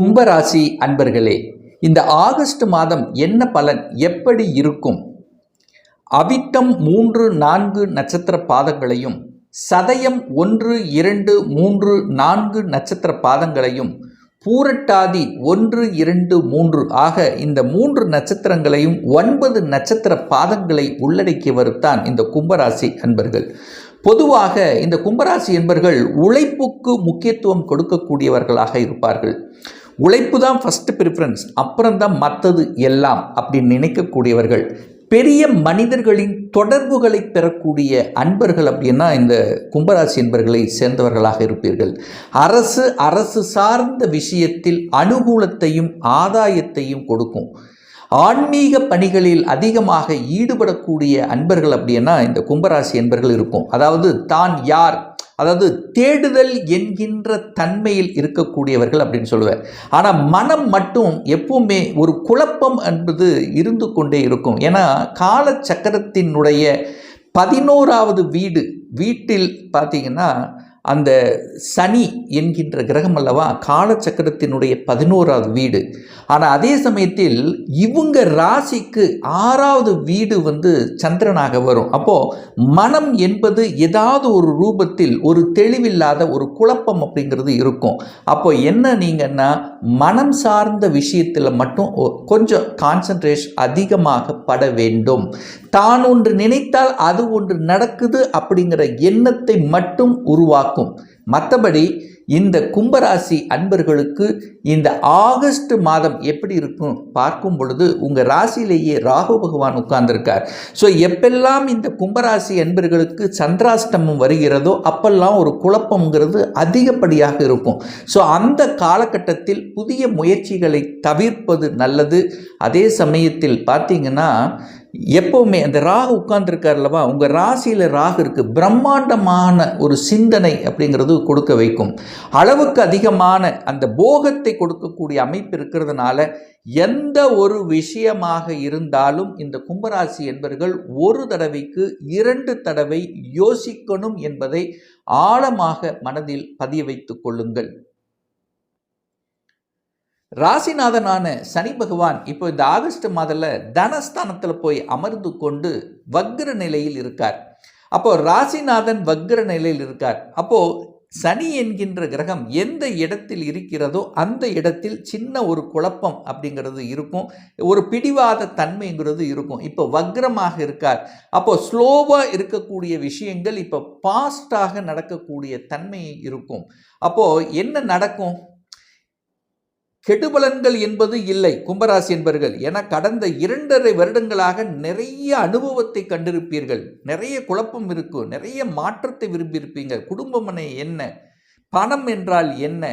கும்பராசி அன்பர்களே இந்த ஆகஸ்ட் மாதம் என்ன பலன் எப்படி இருக்கும்? அவிட்டம் மூன்று நான்கு நட்சத்திர பாதங்களையும் சதயம் ஒன்று இரண்டு மூன்று நான்கு நட்சத்திர பாதங்களையும் பூரட்டாதி ஒன்று இரண்டு மூன்று ஆக இந்த மூன்று நட்சத்திரங்களையும் ஒன்பது நட்சத்திர பாதங்களை உள்ளடக்கியவர்தான் இந்த கும்பராசி அன்பர்கள். பொதுவாக இந்த கும்பராசி என்பர்கள் உழைப்புக்கு முக்கியத்துவம் கொடுக்கக்கூடியவர்களாக இருப்பார்கள். உழைப்பு தான் ஃபஸ்ட்டு ப்ரிஃபரன்ஸ் அப்புறம்தான் மற்றது எல்லாம் அப்படின்னு நினைக்கக்கூடியவர்கள். பெரிய மனிதர்களின் தொடர்புகளை பெறக்கூடிய அன்பர்கள் அப்படின்னா இந்த கும்பராசி என்பர்களை சேர்ந்தவர்களாக இருப்பீர்கள். அரசு அரசு சார்ந்த விஷயத்தில் அனுகூலத்தையும் ஆதாயத்தையும் கொடுக்கும். ஆன்மீக பணிகளில் அதிகமாக ஈடுபடக்கூடிய அன்பர்கள் அப்படின்னா இந்த கும்பராசி என்பர்கள் இருக்கும். அதாவது தான் யார் அதாவது தேடுதல் என்கின்ற தன்மையில் இருக்கக்கூடியவர்கள் அப்படின்னு சொல்லுவேன் ஆனால் மனம் மட்டும் எப்பவுமே ஒரு குழப்பம் என்பது இருந்து கொண்டே இருக்கும். ஏன்னா காலச்சக்கரத்தினுடைய பதினோராவது வீடு வீட்டில் பார்த்தீங்கன்னா அந்த சனி என்கின்ற கிரகம் அல்லவா காலச்சக்கரத்தினுடைய பதினோராவது வீடு. ஆனால் அதே சமயத்தில் இவங்க ராசிக்கு ஆறாவது வீடு வந்து சந்திரனாக வரும். அப்போது மனம் என்பது ஏதாவது ஒரு ரூபத்தில் ஒரு தெளிவில்லாத ஒரு குழப்பம் அப்படிங்கிறது இருக்கும். அப்போ என்ன நீங்கன்னா மனம் சார்ந்த விஷயத்தில் மட்டும் ஒ- கொஞ்சம் கான்சன்ட்ரேஷன் அதிகமாக பட வேண்டும். தான் ஒன்று நினைத்தால் அது ஒன்று நடக்குது அப்படிங்கிற எண்ணத்தை மட்டும் உருவாக்கும் மற்றபடி இந்த கும்பராசி அன்பர்களுக்கு இந்த ஆகஸ்ட் மாதம் எப்படி இருக்கும் பார்க்கும் பொழுது உங்கள் ராசியிலேயே ராகு பகவான் உட்கார்ந்துருக்கார். ஸோ எப்பெல்லாம் இந்த கும்பராசி அன்பர்களுக்கு சந்திராஷ்டமம் வருகிறதோ அப்பெல்லாம் ஒரு குழப்பங்கிறது அதிகப்படியாக இருக்கும். ஸோ அந்த காலகட்டத்தில் புதிய முயற்சிகளை தவிர்ப்பது நல்லது. அதே சமயத்தில் பார்த்தீங்கன்னா எப்போவுமே அந்த ராகு உட்கார்ந்துருக்கார்லவா உங்கள் ராசியில் ராகு இருக்குது பிரம்மாண்டமான ஒரு சிந்தனை அப்படிங்கிறது கொடுக்க வைக்கும். அளவுக்கு அதிகமான அந்த போகத்தை கொடுக்கக்கூடிய அமைப்பு இருக்கிறதுனால எந்த ஒரு விஷயமாக இருந்தாலும் இந்த கும்பராசி என்பர்கள் ஒரு தடவைக்கு இரண்டு தடவை யோசிக்கணும் என்பதை ஆழமாக மனதில் பதிய வைத்துக் கொள்ளுங்கள். ராசிநாதனான சனி பகவான் இப்போ இந்த ஆகஸ்ட் மாதத்தில் தனஸ்தானத்தில் போய் அமர்ந்து கொண்டு வக்ர நிலையில் இருக்கார். அப்போ ராசிநாதன் வக்ர நிலையில் இருக்கார். அப்போ சனி என்கின்ற கிரகம் எந்த இடத்தில் இருக்கிறதோ அந்த இடத்தில் சின்ன ஒரு குழப்பம் அப்படிங்கிறது இருக்கும். ஒரு பிடிவாத தன்மைங்கிறது இருக்கும். இப்போ வக்ரமாக இருக்கார். அப்போ ஸ்லோவாக இருக்கக்கூடிய விஷயங்கள் இப்போ பாஸ்டாக நடக்கக்கூடிய தன்மை இருக்கும். அப்போது என்ன நடக்கும்? கெடுபலன்கள் என்பது இல்லை கும்பராசி என்பர்கள். என கடந்த இரண்டரை வருடங்களாக நிறைய அனுபவத்தை கண்டிருப்பீர்கள். நிறைய குழப்பம் இருக்கும் நிறைய மாற்றத்தை விரும்பியிருப்பீங்க. குடும்பமனை என்ன? பணம் என்றால் என்ன?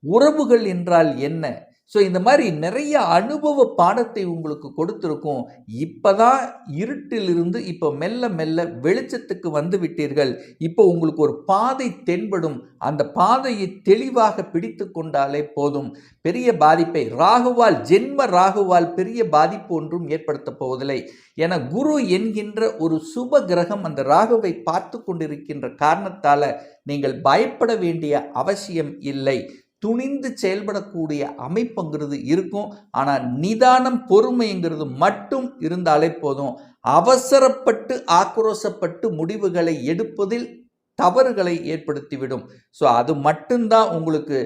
உறவுகள் என்றால் என்ன? ஸோ இந்த மாதிரி நிறைய அனுபவ பாடத்தை உங்களுக்கு கொடுத்துருக்கும். இப்போதான் இருட்டிலிருந்து இப்போ மெல்ல மெல்ல வெளிச்சத்துக்கு வந்து விட்டீர்கள். இப்போ உங்களுக்கு ஒரு பாதை தென்படும். அந்த பாதையை தெளிவாக பிடித்து கொண்டாலே போதும். பெரிய பாதிப்பை ராகுவால் ஜென்ம ராகுவால் பெரிய பாதிப்பு ஒன்றும் ஏற்படுத்த போவதில்லை. என குரு என்கின்ற ஒரு சுப கிரகம் அந்த ராகுவை பார்த்து கொண்டிருக்கின்ற காரணத்தால் நீங்கள் பயப்பட வேண்டிய அவசியம் இல்லை. துணிந்து செயல்படக்கூடிய அமைப்புங்கிறது இருக்கும். ஆனால் நிதானம் பொறுமைங்கிறது மட்டும் இருந்தாலே போதும். அவசரப்பட்டு ஆக்ரோசப்பட்டு முடிவுகளை எடுப்பதில் தவறுகளை ஏற்படுத்திவிடும். ஸோ அது மட்டும்தான் உங்களுக்கு.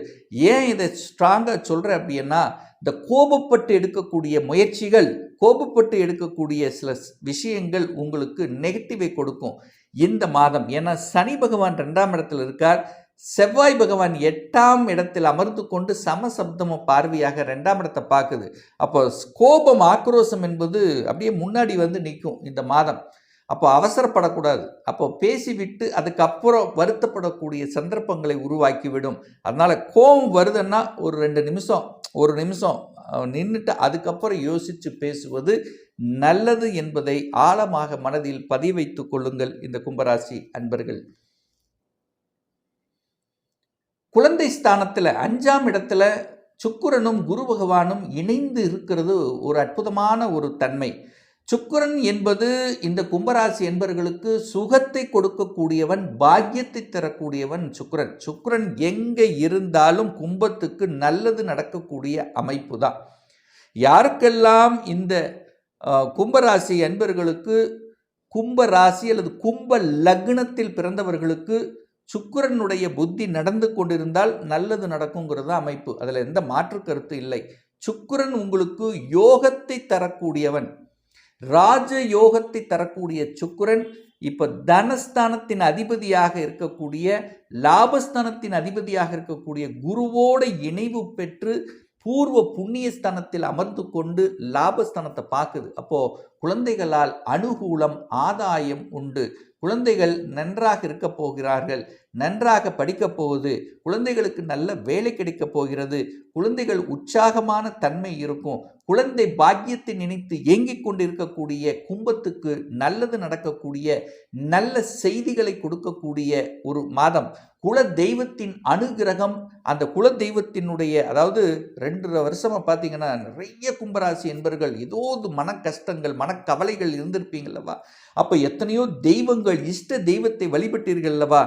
ஏன் இதை ஸ்ட்ராங்காக சொல்கிறேன் அப்படின்னா இந்த கோபப்பட்டு எடுக்கக்கூடிய முயற்சிகள் கோபப்பட்டு எடுக்கக்கூடிய சில விஷயங்கள் உங்களுக்கு நெகட்டிவை கொடுக்கும். இந்த மாதம் ஏன்னா சனி பகவான் ரெண்டாம் இடத்துல இருக்கார். செவ்வாய் பகவான் எட்டாம் இடத்தில் அமர்ந்து கொண்டு சமசப்தமும் பார்வையாக ரெண்டாம் இடத்தை பார்க்குது. அப்போ கோபம் ஆக்ரோஷம் என்பது அப்படியே முன்னாடி வந்து நிற்கும் இந்த மாதம். அப்போ அவசரப்படக்கூடாது. அப்போ பேசிவிட்டு அதுக்கப்புறம் வருத்தப்படக்கூடிய சந்தர்ப்பங்களை உருவாக்கிவிடும். அதனால் கோபம் வருதுன்னா ஒரு ரெண்டு நிமிஷம் ஒரு நிமிஷம் நின்றுட்டு அதுக்கப்புறம் யோசித்து பேசுவது நல்லது என்பதை ஆழமாக மனதில் பதிவைத்து கொள்ளுங்கள் இந்த கும்பராசி அன்பர்கள். குழந்தை ஸ்தானத்தில் அஞ்சாம் இடத்துல சுக்கிரனும் குரு பகவானும் இணைந்து இருக்கிறது ஒரு அற்புதமான ஒரு தன்மை. சுக்கிரன் என்பது இந்த கும்பராசி என்பர்களுக்கு சுகத்தை கொடுக்கக்கூடியவன் பாக்கியத்தை தரக்கூடியவன் சுக்கிரன். சுக்கிரன் எங்கே இருந்தாலும் கும்பத்துக்கு நல்லது நடக்கக்கூடிய அமைப்பு தான் யாருக்கெல்லாம் இந்த கும்பராசி என்பர்களுக்கு கும்ப ராசி அல்லது கும்ப லக்னத்தில் பிறந்தவர்களுக்கு சுக்கரனுடைய புத்தி நடந்து கொண்டிருந்தால் நல்லது நடக்குங்கிறது அமைப்பு. அதில் எந்த மாற்று கருத்து இல்லை. சுக்கரன் உங்களுக்கு யோகத்தை தரக்கூடியவன். ராஜ யோகத்தை தரக்கூடிய சுக்கரன் இப்போ தனஸ்தானத்தின் அதிபதியாக இருக்கக்கூடிய லாபஸ்தானத்தின் அதிபதியாக இருக்கக்கூடிய குருவோட இணைவு பெற்று பூர்வ புண்ணிய ஸ்தானத்தில் அமர்ந்து கொண்டு லாபஸ்தானத்தை பார்க்குது. அப்போ குழந்தைகளால் அனுகூலம் ஆதாயம் உண்டு. குழந்தைகள் நன்றாக இருக்க போகிறார்கள். நன்றாக படிக்கப் போகுது. குழந்தைகளுக்கு நல்ல வேலை கிடைக்கப் போகிறது. குழந்தைகள் உற்சாகமான தன்மை இருக்கும். குழந்தை பாக்கியத்தை நினைத்து ஏங்கிக் கொண்டிருக்கக்கூடிய கும்பத்துக்கு நல்லது நடக்கக்கூடிய நல்ல செய்திகளை கொடுக்கக்கூடிய ஒரு மாதம். குல தெய்வத்தின் அனுகிரகம் அந்த குல தெய்வத்தினுடைய அதாவது ரெண்டு வருஷமாக பார்த்தீங்கன்னா நிறைய கும்பராசி என்பர்கள் ஏதோ ஒரு மன கஷ்டங்கள் மனக்கவலைகள் இருந்திருப்பீங்கல்லவா? அப்போ எத்தனையோ தெய்வங்கள் இஷ்ட தெய்வத்தை வழிபட்டீர்கள் அல்லவா?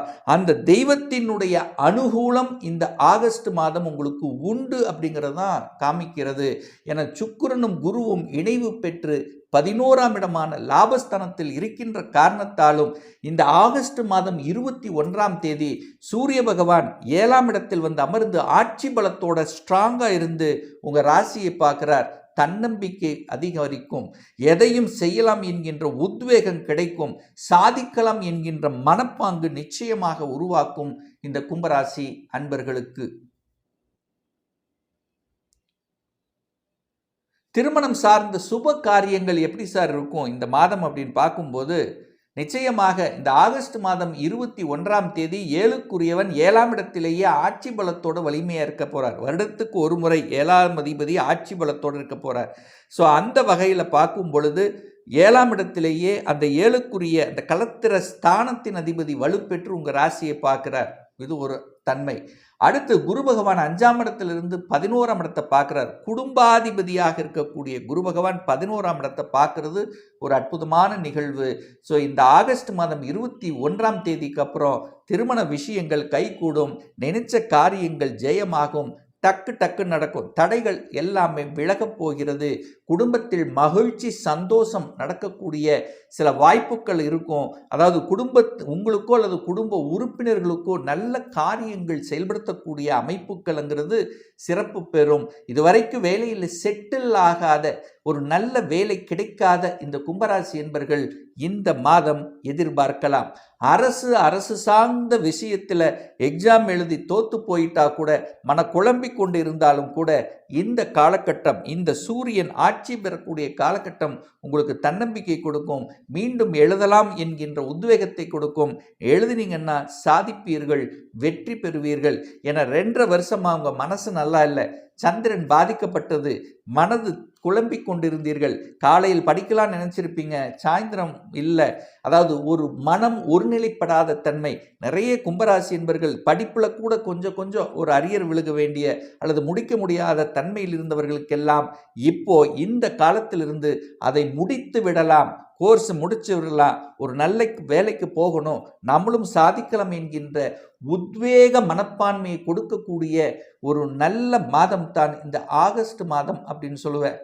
அந்த தெய்வத்தினுடைய அனுகூலம் இந்த ஆகஸ்ட் மாதம் உங்களுக்கு உண்டு அப்படிங்கிறதான் காமிக்கிறது. என சுக்கிரனும் குருவும் இணைவு பெற்று பதினோராம் இடமான லாபஸ்தானத்தில் இருக்கின்ற காரணத்தாலும் இந்த ஆகஸ்ட் மாதம் இருபத்தி ஒன்றாம் தேதி சூரிய பகவான் ஏழாம் இடத்தில் வந்து அமர்ந்து ஆட்சி பலத்தோட ஸ்ட்ராங்காக இருந்து உங்கள் ராசியை பார்க்குறார். தன்னம்பிக்கை அதிகரிக்கும். எதையும் செய்யலாம் என்கின்ற உத்வேகம் கிடைக்கும். சாதிக்கலாம் என்கின்ற மனப்பாங்கு நிச்சயமாக உருவாக்கும். இந்த கும்பராசி அன்பர்களுக்கு. திருமணம் சார்ந்த சுப காரியங்கள் எப்படி சார் இருக்கும்? இந்த மாதம் அப்படின்னு பார்க்கும்போது நிச்சயமாக இந்த ஆகஸ்ட் மாதம் இருபத்தி ஒன்றாம் தேதி ஏழுக்குரியவன் ஏழாம் இடத்திலேயே ஆட்சி பலத்தோடு வலிமையாக இருக்க போகிறார் வருடத்துக்கு ஒரு முறை ஏழாம் அதிபதி ஆட்சி பலத்தோடு இருக்க போகிறார் ஸோ அந்த வகையில் பார்க்கும் பொழுது ஏழாம் இடத்திலேயே அந்த ஏழுக்குரிய அந்த களத்திர ஸ்தானத்தின் அதிபதி வலுப்பெற்று உங்கள் ராசியை பார்க்குறார். இது ஒரு தன்மை. அடுத்து குரு பகவான் அஞ்சாம் இடத்திலிருந்து பதினோராம் இடத்தை பார்க்குறார். குடும்பாதிபதியாக இருக்கக்கூடிய குரு பகவான் பதினோராம் இடத்தை பார்க்கறது ஒரு அற்புதமான நிகழ்வு. ஸோ இந்த ஆகஸ்ட் மாதம் இருபத்தி ஒன்றாம் தேதிக்கு அப்புறம் திருமண விஷயங்கள் கைகூடும். நினைச்ச காரியங்கள் ஜெயமாகும். டக்கு டக்கு நடக்கும். தடைகள் எல்லாமே விலகப் போகிறது. குடும்பத்தில் மகிழ்ச்சி சந்தோஷம் நடக்கக்கூடிய சில வாய்ப்புகள் இருக்கும். அதாவது குடும்ப உங்களுக்கோ அல்லது குடும்ப உறுப்பினர்களுக்கோ நல்ல காரியங்கள் செயல்படுத்தக்கூடிய அமைப்புகள்ங்கிறது சிறப்பு பெறும். இதுவரைக்கும் வேலையில் செட்டில் ஆகாத ஒரு நல்ல வேலை கிடைக்காத இந்த கும்பராசி என்பர்கள் இந்த மாதம் எதிர்பார்க்கலாம். அரசு அரசு சார்ந்த விஷயத்தில் எக்ஸாம் எழுதி தோத்து போயிட்டா கூட மன குழம்பி கொண்டு இருந்தாலும் கூட இந்த காலகட்டம் இந்த சூரியன் ஆட்சி பெறக்கூடிய காலகட்டம் உங்களுக்கு தன்னம்பிக்கை கொடுக்கும். மீண்டும் எழுதலாம் என்கின்ற உத்வேகத்தை கொடுக்கும். எழுதினீங்கன்னா சாதிப்பீர்கள் வெற்றி பெறுவீர்கள். என ரெண்டரை வருஷமாக அவங்க மனசு நல்லா இல்லை. சந்திரன் பாதிக்கப்பட்டது. மனது குழம்பி கொண்டிருந்தீர்கள். காலையில் படிக்கலாம் நினைச்சிருப்பீங்க. சாயந்தரம் இல்லை. அதாவது ஒரு மனம் ஒருநிலைப்படாத தன்மை. நிறைய கும்பராசி என்பர்கள் படிப்பில் கூட கொஞ்சம் கொஞ்சம் ஒரு அரியர் விழுக வேண்டிய அல்லது முடிக்க முடியாத தன்மையில் இருந்தவர்களுக்கெல்லாம் இப்போ இந்த காலத்திலிருந்து அதை முடித்து விடலாம். கோர்ஸ் முடிச்சவர்களாக விடலாம் ஒரு நல்ல வேலைக்கு போகணும். நம்மளும் சாதிக்கலாம் என்கின்ற உத்வேக மனப்பான்மையை கொடுக்கக்கூடிய ஒரு நல்ல மாதம் தான் இந்த ஆகஸ்ட் மாதம் அப்படின்னு சொல்லுவேன்.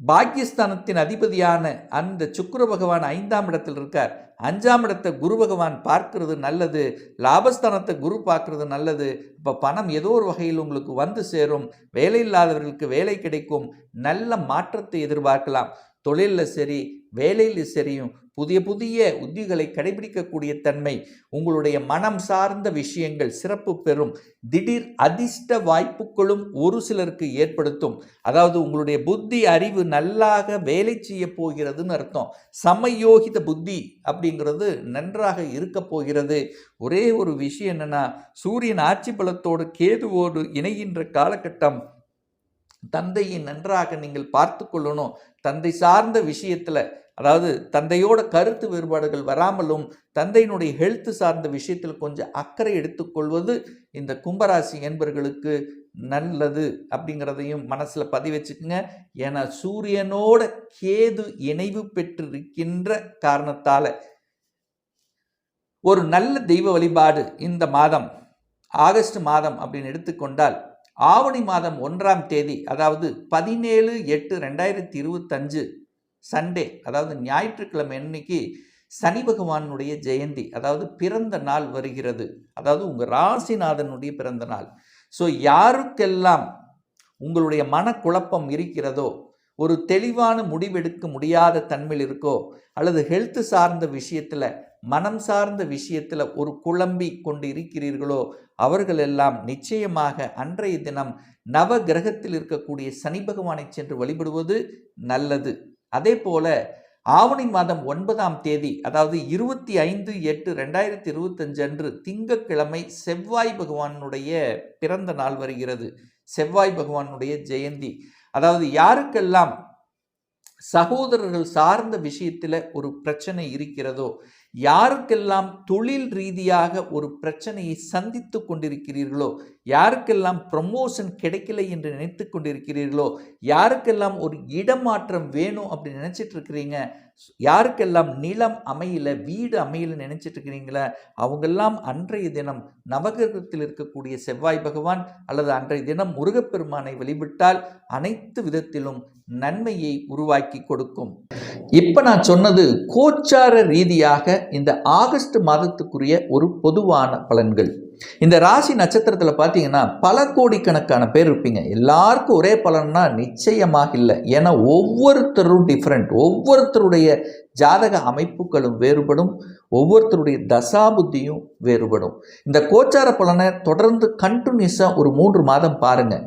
பாக்கியஸ்தானத்தின் அதிபதியான அந்த சுக்கிர பகவான் ஐந்தாம் இடத்தில் இருக்கார். அஞ்சாம் இடத்தை குரு பகவான் பார்க்கிறது நல்லது. லாபஸ்தானத்தை குரு பார்க்கறது நல்லது. இப்போ பணம் ஏதோ ஒரு வகையில் உங்களுக்கு வந்து சேரும். வேலை இல்லாதவர்களுக்கு வேலை கிடைக்கும். நல்ல மாற்றத்தை எதிர்பார்க்கலாம். தொழிலில் சரி வேலையில் சரியும் புதிய புதிய உத்திகளை கடைபிடிக்கக்கூடிய தன்மை உங்களுடைய மனம் சார்ந்த விஷயங்கள் சிறப்பு பெறும். திடீர் அதிர்ஷ்ட வாய்ப்புகளும் ஒரு சிலருக்கு ஏற்படுத்தும். அதாவது உங்களுடைய புத்தி அறிவு நல்லாக வேலை செய்ய போகிறதுன்னு அர்த்தம். சமயோகித புத்தி அப்படிங்கிறது நன்றாக இருக்க போகிறது. ஒரே ஒரு விஷயம் என்னென்னா சூரியன் ஆட்சி பலத்தோடு கேதுவோடு இணைகின்ற காலகட்டம். தந்தையை நன்றாக நீங்கள் பார்த்து கொள்ளணும். தந்தை சார்ந்த விஷயத்தில் அதாவது தந்தையோட கருத்து வேறுபாடுகள் வராமலும் தந்தையினுடைய ஹெல்த் சார்ந்த விஷயத்தில் கொஞ்சம் அக்கறை எடுத்துக்கொள்வது இந்த கும்பராசி என்பர்களுக்கு நல்லது அப்படிங்கிறதையும் மனசில் பதிவு வச்சுக்கோங்க ஏன்னா சூரியனோட கேது இணைவு பெற்றிருக்கின்ற காரணத்தால் ஒரு நல்ல தெய்வ வழிபாடு இந்த மாதம் ஆகஸ்ட் மாதம் அப்படின்னு எடுத்துக்கொண்டால் ஆவணி மாதம் ஒன்றாம் தேதி அதாவது பதினேழு எட்டு ரெண்டாயிரத்தி இருபத்தஞ்சு சண்டே அதாவது ஞாயிற்றுக்கிழமை அன்னைக்கு சனி பகவானுடைய ஜெயந்தி அதாவது பிறந்த நாள் வருகிறது. அதாவது உங்கள் ராசிநாதனுடைய பிறந்த நாள். ஸோ யாருக்கெல்லாம் உங்களுடைய மனக்குழப்பம் இருக்கிறதோ ஒரு தெளிவான முடிவெடுக்க முடியாத தன்மையில் இருக்கோ அல்லது ஹெல்த் சார்ந்த விஷயத்தில் மனம் சார்ந்த விஷயத்தில் ஒரு குழம்பி கொண்டு இருக்கிறீர்களோ அவர்களெல்லாம் நிச்சயமாக அன்றைய தினம் நவ கிரகத்தில் இருக்கக்கூடிய சனி பகவானை சென்று வழிபடுவது நல்லது. அதே போல ஆவணி மாதம் ஒன்பதாம் தேதி அதாவது இருபத்தி ஐந்து எட்டு ரெண்டாயிரத்தி இருபத்தஞ்சு அன்று திங்கக்கிழமை செவ்வாய் பகவானுடைய பிறந்த நாள் வருகிறது. செவ்வாய் பகவானுடைய ஜெயந்தி. அதாவது யாருக்கெல்லாம் சகோதரர்கள் சார்ந்த விஷயத்தில் ஒரு பிரச்சனை இருக்கிறதோ யாருக்கெல்லாம் தொழில் ரீதியாக ஒரு பிரச்சனையை சந்தித்து கொண்டிருக்கிறீர்களோ யாருக்கெல்லாம் ப்ரமோஷன் கிடைக்கல என்று நினைத்து கொண்டிருக்கிறீர்களோ யாருக்கெல்லாம் ஒரு இடமாற்றம் வேணும் அப்படின்னு நினச்சிட்டு இருக்கிறீங்க யாருக்கெல்லாம் நிலம் அமையல வீடு அமையல நினைச்சிட்டு இருக்கிறீங்களா அவங்கெல்லாம் அன்றைய தினம் நவகிரகத்தில் இருக்கக்கூடிய செவ்வாய் பகவான் அல்லது அன்றைய தினம் முருகப்பெருமானை வழிபட்டால் அனைத்து விதத்திலும் நன்மையை உருவாக்கி கொடுக்கும். இப்போ நான் சொன்னது கோச்சார ரீதியாக இந்த ஆகஸ்ட் மாதத்துக்குரிய ஒரு பொதுவான பலன்கள். இந்த ராசி நட்சத்திரத்தில் பார்த்தீங்கன்னா பல கோடிக்கணக்கான பேர் இருப்பீங்க. எல்லாருக்கும் ஒரே பலன்னா நிச்சயமாக இல்லை. ஏன்னா ஒவ்வொருத்தரும் டிஃப்ரெண்ட் ஒவ்வொருத்தருடைய ஜாதக அமைப்புகளும் வேறுபடும். ஒவ்வொருத்தருடைய தசாபுத்தியும் வேறுபடும். இந்த கோச்சார பலனை தொடர்ந்து கண்டினியூஸாக ஒரு மூன்று மாதம் பாருங்கள்